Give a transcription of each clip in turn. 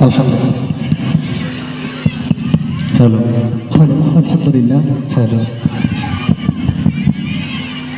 আলহামদুলিল্লাহ।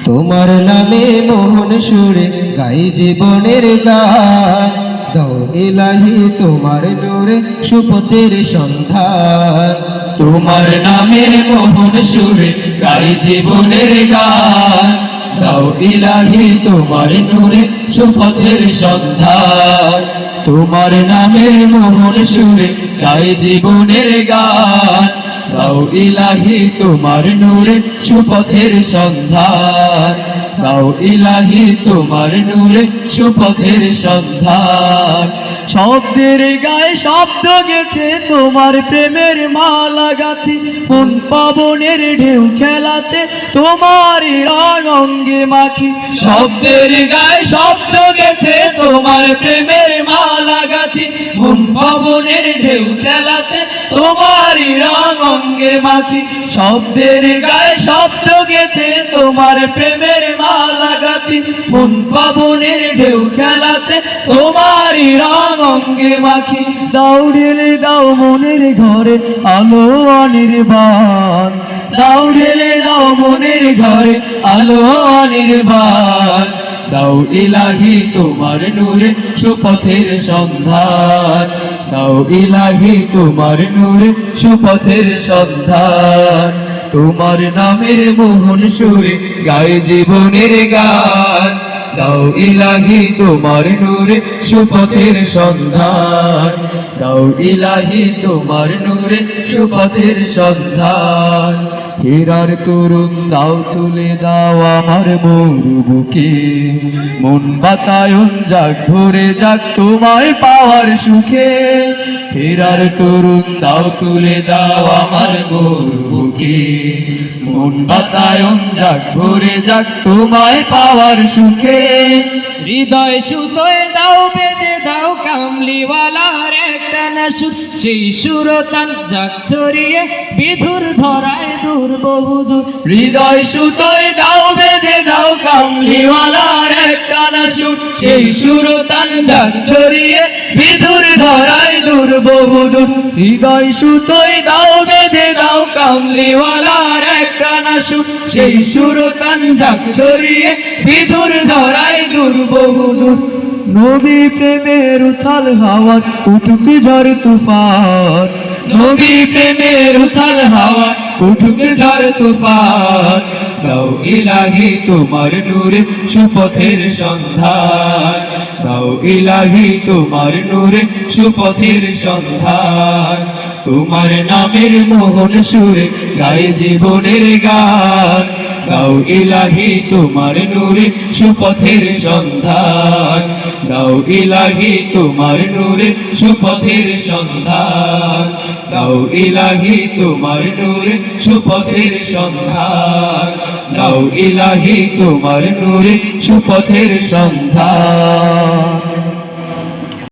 তোমার নামে মোহন সুরে গাই জীবনের গান। দাও ইলাহি তোমার নূরে সুপতের সন্ধান। তোমার নামে মোহন সুরে গাই জীবনের গান। দাও ইলাহি তোমার নূরে সুপথের সন্ধান। তোমার নামে মোহন সুরে গাই জীবনের গান। দাও ইলাহি তোমার নূরে সুপথের সন্ধান। দাও ইলাহি তোমার নূরে সুপথের সন্ধান। শব্দের গায়ে শব্দ গেছে তোমার প্রেমের মালা গাথি। কোন পাবনের ঢেউ খেলাতে তোমার রং অঙ্গে মাখি। শব্দের গায়ে শব্দ গেছে তোমার প্রেমের মালা কোন পাবনের ঢেউ খেলাতে তোমার রং অঙ্গে মাখি। শব্দের গায়ে শব্দ গেছে তোমার প্রেমের মালা গাথি। মন পাবনের ঢেউ খেলাতে তোমারই রং অঙ্গে মাখি। দাও ঢেলে দাও মনের ঘরে আলো অনির্বাণ। দাও ঢেলে দাও মনের ঘরে আলো অনির্বাণ। দাও ইলাহি তোমার নূরে সুপথের সন্ধান। দাও ইলাহি তোমার নূরে সুপথের সন্ধান। তোমার নামের মোহন সুরে গায়ে জীবনের গান। দাও ইলাহি তোমার নূরে সুপথের সন্ধান। দাও ইলাহি তোমার নূরে সুপথের সন্ধান। হীরার তরুণ দাও তুলে দাও আমার মরুবুকে মন বাতায়ন যাক, ভরে যাক তোমায় পাওয়ার সুখে। হীরার তরুণ দাও তুলে দাও আমার মরুবুকে মন বাতায়ন যাক ভরে যাক তোমায় পাওয়ার সুখে। হৃদয় সুতোয় দাও বেঁধে দাও কামলিওয়ালার একটা না সেই সুরতান যাক ছড়িয়ে বিধুর ধরায় দূর বহুদূর হৃদয় সুতোয় দাও বেঁধে দাও কামলিওয়ালার একটা না সুর। সেই সুরতান যাক ছড়িয়ে বিধুর ধরায় দূর বহুদূর হৃদয় সুতোয় দাও বেঁধে দাও কামলিওয়ালার সুর সেই সুরতান যাক ছড়িয়ে বিধুর ধরায় দূর বহুদূর নবী প্রেমের উথাল হাওয়া উঠুক ঝড় তুফান। নবী প্রেমের উথাল হাওয়া উঠুক ঝড় তুফান। দাও ইলাহি তোমার নূরে সুপথের সন্ধান। দাও ইলাহি তোমার নূরে সুপথের সন্ধান। তোমার নামের মোহন সুরে গায়ে জীবনের গান। দাও ইলাহি তোমার নূরে সুপথের সন্ধান। দাও ইলাহি তোমার নূরে সুপথের সন্ধান। দাও ইলাহি তোমার নূরে সুপথের সন্ধান। দাও ইলাহি তোমার নূরে সুপথের সন্ধান।